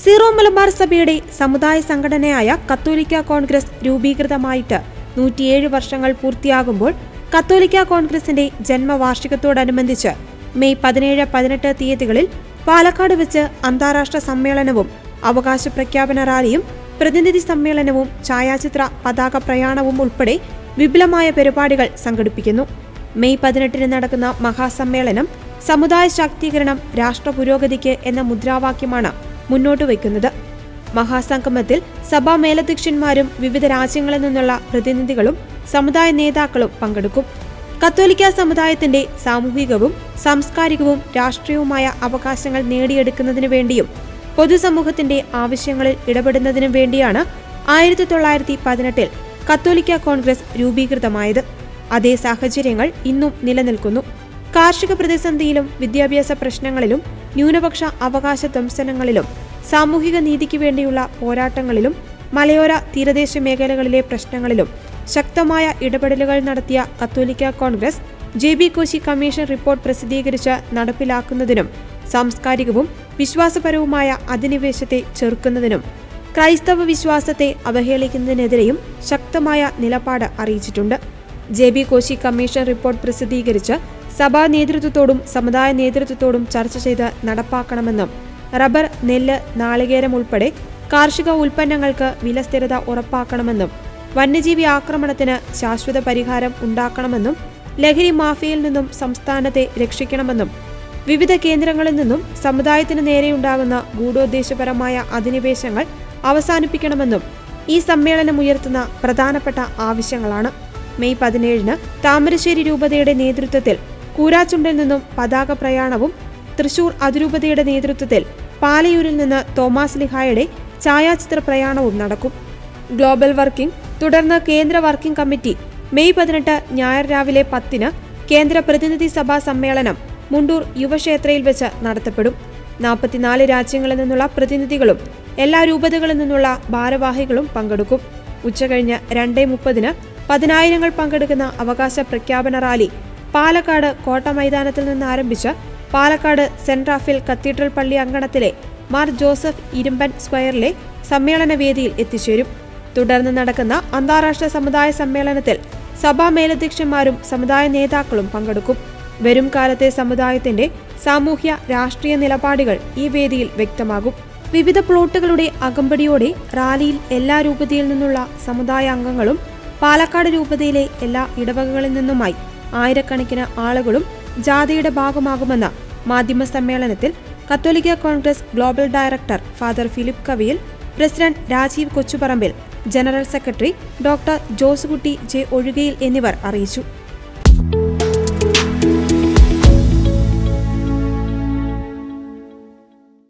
Zero Malabar സഭയുടെ സമുദായ സംഘടനയായ കത്തോലിക്ക കോൺഗ്രസ് രൂപീകൃതമായിട്ട് നൂറ്റിയേഴ് വർഷങ്ങൾ പൂർത്തിയാകുമ്പോൾ കത്തോലിക്ക കോൺഗ്രസിന്റെ ജന്മവാർഷികത്തോടനുബന്ധിച്ച് മെയ് പതിനേഴ് പതിനെട്ട് തീയതികളിൽ പാലക്കാട് വെച്ച് അന്താരാഷ്ട്ര സമ്മേളനവും അവകാശ പ്രഖ്യാപന റാലിയും പ്രതിനിധി സമ്മേളനവും ഛായാചിത്ര പതാക പ്രയാണവും ഉൾപ്പെടെ വിപുലമായ പരിപാടികൾ സംഘടിപ്പിക്കുന്നു. മെയ് പതിനെട്ടിന് നടക്കുന്ന മഹാസമ്മേളനം സമുദായ ശാക്തീകരണം രാഷ്ട്ര പുരോഗതിക്ക് എന്ന മുദ്രാവാക്യമാണ് മുന്നോട്ട് വയ്ക്കുന്നത്. മഹാസംഗമത്തിൽ സഭാ മേലധ്യക്ഷന്മാരും വിവിധ രാജ്യങ്ങളിൽ നിന്നുള്ള പ്രതിനിധികളും സമുദായ നേതാക്കളും പങ്കെടുക്കും. കത്തോലിക്ക സമുദായത്തിന്റെ സാമൂഹികവും സാംസ്കാരികവും രാഷ്ട്രീയവുമായ അവകാശങ്ങൾ നേടിയെടുക്കുന്നതിനു വേണ്ടിയും പൊതുസമൂഹത്തിന്റെ ആവശ്യങ്ങളിൽ ഇടപെടുന്നതിനും വേണ്ടിയാണ് ആയിരത്തി തൊള്ളായിരത്തി പതിനെട്ടിൽ കത്തോലിക്ക കോൺഗ്രസ് രൂപീകൃതമായത്. അതേ സാഹചര്യങ്ങൾ ഇന്നും നിലനിൽക്കുന്നു. കാർഷിക പ്രതിസന്ധിയിലും വിദ്യാഭ്യാസ പ്രശ്നങ്ങളിലും ന്യൂനപക്ഷ അവകാശ ധ്വംസനങ്ങളിലും സാമൂഹിക നീതിക്ക് വേണ്ടിയുള്ള പോരാട്ടങ്ങളിലും മലയോര തീരദേശ മേഖലകളിലെ പ്രശ്നങ്ങളിലും ശക്തമായ ഇടപെടലുകൾ നടത്തിയ കത്തോലിക്ക Congress J B Koshy commission report പ്രസിദ്ധീകരിച്ച് നടപ്പിലാക്കുന്നതിനും സാംസ്കാരികവും വിശ്വാസപരവുമായ അധിനിവേശത്തെ ചെറുക്കുന്നതിനും ക്രൈസ്തവ വിശ്വാസത്തെ അവഹേളിക്കുന്നതിനെതിരെയും ശക്തമായ നിലപാട് അറിയിച്ചിട്ടുണ്ട്. J B Koshy commission report പ്രസിദ്ധീകരിച്ച് സഭാ നേതൃത്വത്തോടും സമുദായ നേതൃത്വത്തോടും ചർച്ച ചെയ്ത് നടപ്പാക്കണമെന്നും റബ്ബർ നെല്ല് നാളികേരം ഉൾപ്പെടെ കാർഷിക ഉൽപ്പന്നങ്ങൾക്ക് വില സ്ഥിരത ഉറപ്പാക്കണമെന്നും വന്യജീവി ആക്രമണത്തിന് ശാശ്വത പരിഹാരം ഉണ്ടാക്കണമെന്നും ലഹരി മാഫിയയിൽ നിന്നും സംസ്ഥാനത്തെ രക്ഷിക്കണമെന്നും വിവിധ കേന്ദ്രങ്ങളിൽ നിന്നും സമുദായത്തിന് നേരെയുണ്ടാകുന്ന ഗൂഢോദ്ദേശപരമായ അധിനിവേശങ്ങൾ അവസാനിപ്പിക്കണമെന്നും ഈ സമ്മേളനം ഉയർത്തുന്ന പ്രധാനപ്പെട്ട ആവശ്യങ്ങളാണ്. മെയ് പതിനേഴിന് താമരശ്ശേരി രൂപതയുടെ നേതൃത്വത്തിൽ കൂരാച്ചുണ്ടിൽ നിന്നും പതാക പ്രയാണവും തൃശൂർ അതിരൂപതയുടെ നേതൃത്വത്തിൽ പാലയൂരിൽ നിന്ന് തോമാസ് ലിഹായുടെ ഛായാചിത്ര പ്രയാണവും നടക്കും. ഗ്ലോബൽ വർക്കിംഗ് തുടർന്ന് കേന്ദ്ര വർക്കിംഗ് കമ്മിറ്റി മെയ് പതിനെട്ട് ഞായർ രാവിലെ പത്തിന് കേന്ദ്ര പ്രതിനിധി സഭാ സമ്മേളനം മുണ്ടൂർ യുവക്ഷേത്രയിൽ വെച്ച് നടത്തപ്പെടും. നാൽപ്പത്തിനാല് രാജ്യങ്ങളിൽ നിന്നുള്ള പ്രതിനിധികളും എല്ലാ രൂപതകളിൽ നിന്നുള്ള ഭാരവാഹികളും പങ്കെടുക്കും. ഉച്ചകഴിഞ്ഞ് രണ്ടേ മുപ്പതിന് പതിനായിരങ്ങൾ പങ്കെടുക്കുന്ന അവകാശ പ്രഖ്യാപന റാലി പാലക്കാട് കോട്ട മൈതാനത്തിൽ നിന്ന് ആരംഭിച്ച് പാലക്കാട് സെന്റ് റാഫേൽ കത്തീഡ്രൽ പള്ളി അങ്കണത്തിലെ മാർ ജോസഫ് ഇരുമ്പൻ സ്ക്വയറിലെ സമ്മേളന വേദിയിൽ എത്തിച്ചേരും. തുടർന്ന് നടക്കുന്ന അന്താരാഷ്ട്ര സമുദായ സമ്മേളനത്തിൽ സഭാ മേലധ്യക്ഷന്മാരും സമുദായ നേതാക്കളും പങ്കെടുക്കും. വരും കാലത്തെ സമുദായത്തിന്റെ സാമൂഹ്യ രാഷ്ട്രീയ നിലപാടുകൾ ഈ വേദിയിൽ വ്യക്തമാകും. വിവിധ പ്ലോട്ടുകളുടെ അകമ്പടിയോടെ റാലിയിൽ എല്ലാ രൂപതയിൽ നിന്നുള്ള സമുദായ അംഗങ്ങളും പാലക്കാട് രൂപതയിലെ എല്ലാ ഇടവകകളിൽ നിന്നുമായി ആയിരക്കണക്കിന് ആളുകളും ജാഥയുടെ ഭാഗമാകുമെന്ന് മാധ്യമ സമ്മേളനത്തിൽ കത്തോലിക്ക Congress global director father Philip Kaviyil president Rajeev Kochuparambil general secretary doctor Josekutty J Ozhukayil എന്നിവർ അറിയിച്ചു.